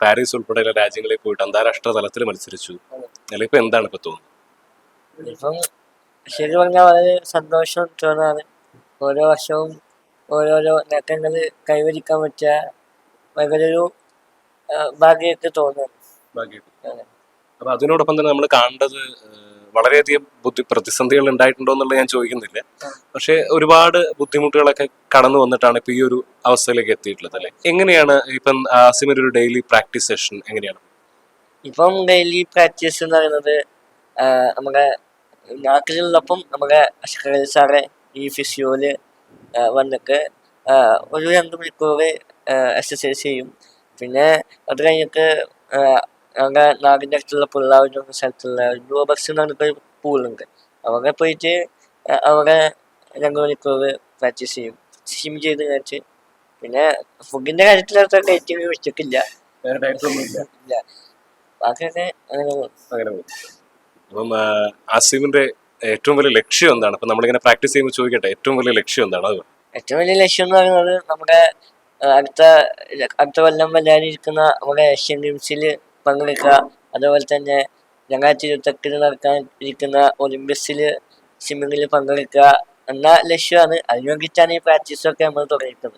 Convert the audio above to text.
Paris ഉൾപ്പെടെയുള്ള രാജ്യങ്ങളിൽ പോയിട്ട് അന്താരാഷ്ട്ര തലത്തിൽ മത്സരിച്ചു. അല്ലെങ്കിൽ ഇപ്പൊ എന്താണ് ഇപ്പൊ തോന്നുന്നത്? ഇപ്പം ശരി പറഞ്ഞാൽ വളരെ സന്തോഷം തോന്നാണ് ഓരോ വർഷവും ഓരോരോ നേട്ടങ്ങൾ കൈവരിക്കാൻ പറ്റിയ ഭയങ്കര ഒരു ഭാഗ്യമൊക്കെ തോന്നുന്നു. അപ്പൊ അതിനോടൊപ്പം തന്നെ നമ്മൾ കാണേണ്ടത് വളരെയധികം ബുദ്ധി പ്രതിസന്ധികൾ ഉണ്ടായിട്ടുണ്ടോ എന്നുള്ളത് ഞാൻ ചോദിക്കുന്നില്ല. പക്ഷെ ഒരുപാട് ബുദ്ധിമുട്ടുകളൊക്കെ കടന്നു വന്നിട്ടാണ് ഇപ്പൊ ഈ ഒരു അവസ്ഥയിലേക്ക് എത്തിയിട്ടുള്ളത് അല്ലെ? എങ്ങനെയാണ് ഇപ്പം ആസിമിന്റെ ഒരു ഡെയിലി പ്രാക്ടീസ് സെഷൻ എങ്ങനെയാണ്? ഇപ്പം ഡെയിലി പ്രാക്ടീസ് എന്ന് പറയുന്നത് നമ്മുടെ നാട്ടിലുള്ളപ്പം നമ്മുടെ സാറെ ഈ ഫിസിയോയിൽ വന്നിട്ട് ഒരു രണ്ട് മണിക്കൂർ എക്സസൈസ് ചെയ്യും. പിന്നെ അത് കഴിഞ്ഞിട്ട് ഞങ്ങളുടെ നാടിന്റെ അടുത്തുള്ള പിള്ളേരുടെ സ്ഥലത്തുള്ള യുവ ബസ് എന്ന് പറഞ്ഞിട്ടൊരു പൂളുണ്ട് അവിടെ പോയിട്ട് അവിടെ രണ്ട് മണിക്കൂർ പ്രാക്ടീസ് ചെയ്യും. സ്വിം ചെയ്ത് കഴിച്ച് പിന്നെ ഫുഡിന്റെ കാര്യത്തിൽ അത്ര ഡേറ്റിംഗ് വെച്ചിട്ടില്ല. ഇല്ല. ബാക്കിയൊക്കെ അങ്ങനെ. അങ്ങനെ പോകും അപ്പം ആസിമിന്റെ ഏറ്റവും വലിയ ലക്ഷ്യം എന്താണ്? അപ്പൊ നമ്മളിങ്ങനെ പ്രാക്ടീസ് ചെയ്യുമ്പോൾ ചോദിക്കട്ടെ ഏറ്റവും വലിയ ലക്ഷ്യം എന്താണ്? അത് ഏറ്റവും വലിയ ലക്ഷ്യം എന്ന് പറയുന്നത് നമ്മുടെ അടുത്ത അടുത്ത കൊല്ലം വരാനിരിക്കുന്ന നമ്മുടെ ഏഷ്യൻ ഗെയിംസിൽ പങ്കെടുക്കുക. അതുപോലെ തന്നെ രണ്ടായിരത്തി ഇരുപത്തെട്ടിൽ നടക്കാൻ ഇരിക്കുന്ന ഒളിമ്പിക്സിൽ സ്വിമ്മിങ്ങിൽ പങ്കെടുക്കുക. എന്ന ലക്ഷ്യമാണ്. അതിനു വേണ്ടിയിട്ടാണ് ഈ പ്രാക്ടീസൊക്കെ നമ്മൾ തുടങ്ങിയിട്ടുള്ളത്.